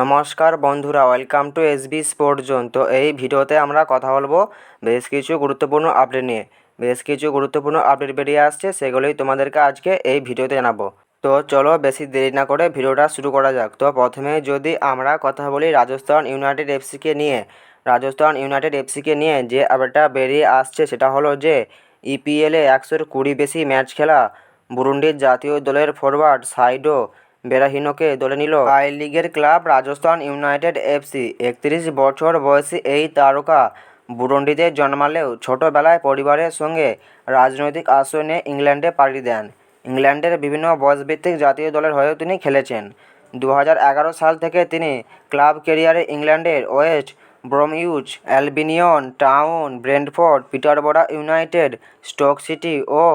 নমস্কার বন্ধুরা, welcome to SB sport zone. তো এই ভিডিওতে আমরা কথা বলব বেশ কিছু গুরুত্বপূর্ণ আপডেট নিয়ে। বেশ কিছু গুরুত্বপূর্ণ আপডেট বেরিয়ে আসছে, সেগুলোই তোমাদেরকে আজকে এই ভিডিওতে জানাব। তো চলো বেশি দেরি না করে ভিডিওটা শুরু করা যাক। তো প্রথমে যদি আমরা কথা বলি রাজস্থান ইউনাইটেড এফসিকে নিয়ে। রাজস্থান ইউনাইটেড এফসিকে নিয়ে যে আপডেটটা বেরিয়ে আসছে, সেটা হলো যে ইপিএলে একশোর কুড়ি বেশি ম্যাচ খেলা। বুরুন্ডির জাতীয় দলের ফরওয়ার্ড সাইডো বেরাহিনোকে দলে নিল আই লিগের ক্লাব রাজস্থান ইউনাইটেড এফসি। একত্রিশ বছর বয়সী এই তারকা বুরুন্ডিতে জন্মালেও ছোটোবেলায় পরিবারের সঙ্গে রাজনৈতিক আশ্রয় নিয়ে ইংল্যান্ডে পাড়ি দেন। ইংল্যান্ডের বিভিন্ন বয়সভিত্তিক জাতীয় দলের হয়েও তিনি খেলেছেন। দু সাল থেকে তিনি ক্লাব কেরিয়ারে ইংল্যান্ডের West Bromwich Albion town, Brentford, Peterborough United, Stoke City ও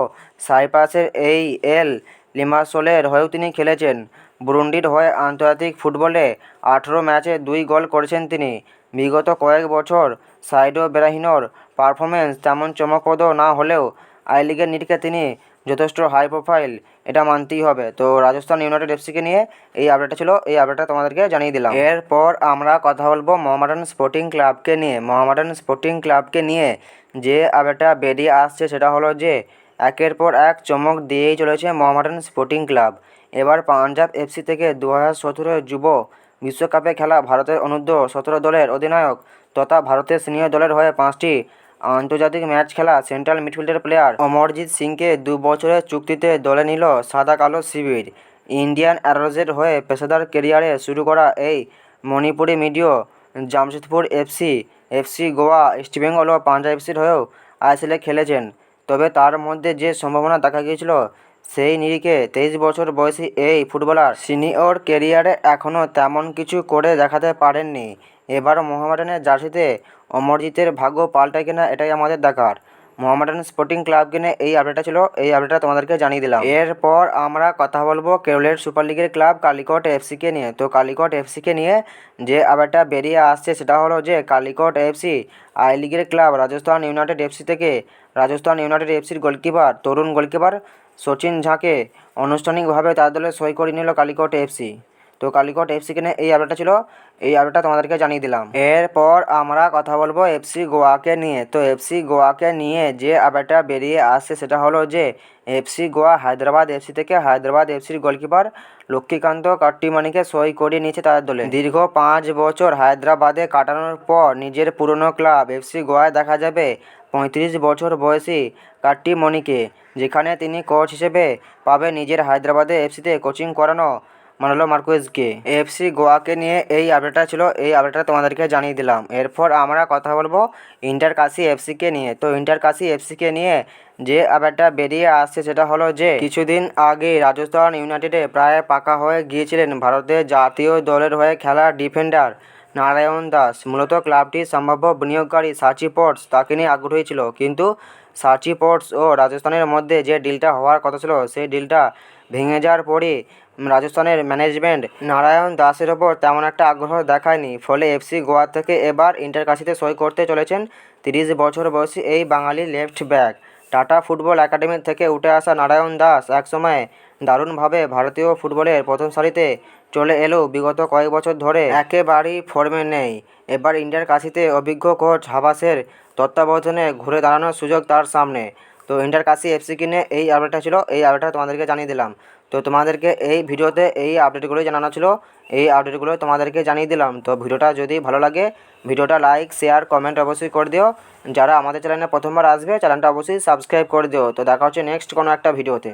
সাইপাসের এই এল লিমাসোলের হয়েও তিনি খেলেছেন। বুরুন্ডির হয়ে আন্তর্জাতিক ফুটবলে আঠেরো ম্যাচে দুই গোল করেছেন তিনি। বিগত কয়েক বছর সাইডো বেরাহিনোর পারফরমেন্স তেমন চমকপ্রদ না হলেও আই লিগের নিরিখে তিনি যথেষ্ট হাই প্রোফাইল এটা মানতেই হবে। তো রাজস্থান ইউনাইটেড এফসিকে নিয়ে এই আপডেটটা ছিল, এই আপডেটটা তোমাদেরকে জানিয়ে দিলাম। এরপর আমরা কথা বলব মোহামেডান স্পোর্টিং ক্লাবকে নিয়ে। মোহামেডান স্পোর্টিং ক্লাবকে নিয়ে যে আপডেটটা বেরিয়ে আসছে সেটা হলো যে একের পর এক চমক দিয়েই চলেছে মোহামেডান স্পোর্টিং ক্লাব। এবার পাঞ্জাব এফসি থেকে দু হাজার সতেরো যুব বিশ্বকাপে খেলা ভারতের অনূর্ধ্ব সতেরো দলের অধিনায়ক তথা ভারতের সিনিয়র দলের হয়ে পাঁচটি আন্তর্জাতিক ম্যাচ খেলা সেন্ট্রাল মিডফিল্ডের প্লেয়ার অমরজিৎ সিংকে দু বছরের চুক্তিতে দলে নিল সাদা কালো শিবির। ইন্ডিয়ান অ্যারোজের হয়ে পেশাদার কেরিয়ারে শুরু করা এই মণিপুরি মিডিও জামশেদপুর এফসি এফসি গোয়া, ইস্টবেঙ্গল ও পাঞ্জাব এফসির হয়েও আইএসএলে খেলেছেন। তবে তার মধ্যে যে সম্ভাবনা দেখা গিয়েছিল, সেই নিরিখে তেইশ বছর বয়সী এই ফুটবলার সিনিয়র কেরিয়ারে এখনও তেমন কিছু করে দেখাতে পারেননি। এবার মোহামেডানের জার্সিতে অমরজিতের ভাগ্য পাল্টায় কিনা, এটাই আমাদের দেখার। মোহামেডান স্পোর্টিং ক্লাবকে নিয়ে এই আপডেটটা ছিল, এই আপডেটটা তোমাদেরকে জানিয়ে দিলাম। এরপর আমরা কথা বলব কেরলের সুপার লিগের ক্লাব কালিকট এফসিকে নিয়ে। তো কালিকট এফসিকে নিয়ে যে আপডেটটা বেরিয়ে আসছে সেটা হলো যে কালিকট এফসি, আই লিগের ক্লাব রাজস্থান ইউনাইটেড এফসি থেকে, রাজস্থান ইউনাইটেড এফসির গোলকিপার, তরুণ গোলকিপার সচিন ঝাকে আনুষ্ঠানিকভাবে তার দলে সই করে নিল কালিকট এফসি। তো কালিকট এফসি নিয়ে এই আপডেটটা ছিল। এই আপডেটটা তোমাদেরকে জানিয়ে দিলাম। এরপর আমরা কথা বলব এফসি গোয়াকে নিয়ে। তো এফসি গোয়াকে নিয়ে যে আপডেটটা বেরিয়ে আসছে সেটা হলো যে এফসি গোয়া হায়দ্রাবাদ এফসি থেকে হায়দ্রাবাদ এফসির গোলকিপার লক্ষ্মীকান্ত কাট্টিমানিকে সই করিয়ে নিয়েছে তাদের দলে। দীর্ঘ পাঁচ বছর হায়দ্রাবাদে কাটানোর পর নিজের পুরনো ক্লাব এফসি গোয়ায় দেখা যাবে পঁয়ত্রিশ বছর বয়সী কাট্টিমণিকে, যেখানে তিনি কোচ হিসেবে পাবে নিজের হায়দ্রাবাদে এফসিতে কোচিং করানো মানলো মার্কুয়েজকে এফসি গোয়াকে নিয়ে এই আপডেটটা ছিল, এই আপডেটটা তোমাদেরকে জানিয়ে দিলাম। এরপর আমরা কথা বলব ইন্টার কাশি এফসিকে নিয়ে। তো ইন্টার কাশি এফসিকে নিয়ে যে আপডেটটা বেরিয়ে আসছে সেটা হলো যে, কিছুদিন আগে রাজস্থান ইউনাইটেডে প্রায় পাকা হয়ে গিয়েছিলেন ভারতের জাতীয় দলের হয়ে খেলা ডিফেন্ডার নারায়ণ দাস। মূলত ক্লাবটির সম্ভাব্য বিনিয়োগকারী সাচি পোর্টস তাকে নিয়ে আগ্রহী ছিল। কিন্তু সাচি পোর্টস ও রাজস্থানের মধ্যে যে ডিলটা হওয়ার কথা ছিল, সেই ডিলটা ভেঙে যাওয়ার পরই রাজস্থানের ম্যানেজমেন্ট নারায়ণ দাসের ওপর তেমন একটা আগ্রহ দেখায়নি। ফলে এফসি গোয়া থেকে এবার ইন্টার ইন্টারকাশিতে সই করতে চলেছেন তিরিশ বছর বয়সী এই Bengali left back Tata football academy থেকে উঠে আসা নারায়ণ দাস একসময় দারুণভাবে ভারতীয় ফুটবলের প্রথম সারিতে চলে এলেও বিগত কয়েক বছর ধরে একেবারেই ফর্মে নেই। এবার ইন্ডিয়ার কাশিতে অভিজ্ঞ কোচ হাবাসের তত্ত্বাবধানে ঘুরে দাঁড়ানোর সুযোগ তার সামনে। তো ইন্টার কাশি এফসি কিনে এই আপডেটটা ছিল, এই আপডেটটা তোমাদেরকে জানিয়ে দিলাম। তো তোমাদেরকে এই ভিডিওতে এই আপডেটগুলোই জানানো ছিল, এই আপডেটগুলো তোমাদেরকে জানিয়ে দিলাম। তো ভিডিওটা যদি ভালো লাগে, ভিডিওটা লাইক শেয়ার কমেন্ট অবশ্যই করে দিও। যারা আমাদের চ্যানেলে প্রথমবার আসবে চ্যানেলটা অবশ্যই সাবস্ক্রাইব করে দিও। তো দেখা হচ্ছে নেক্সট কোনো একটা ভিডিওতে।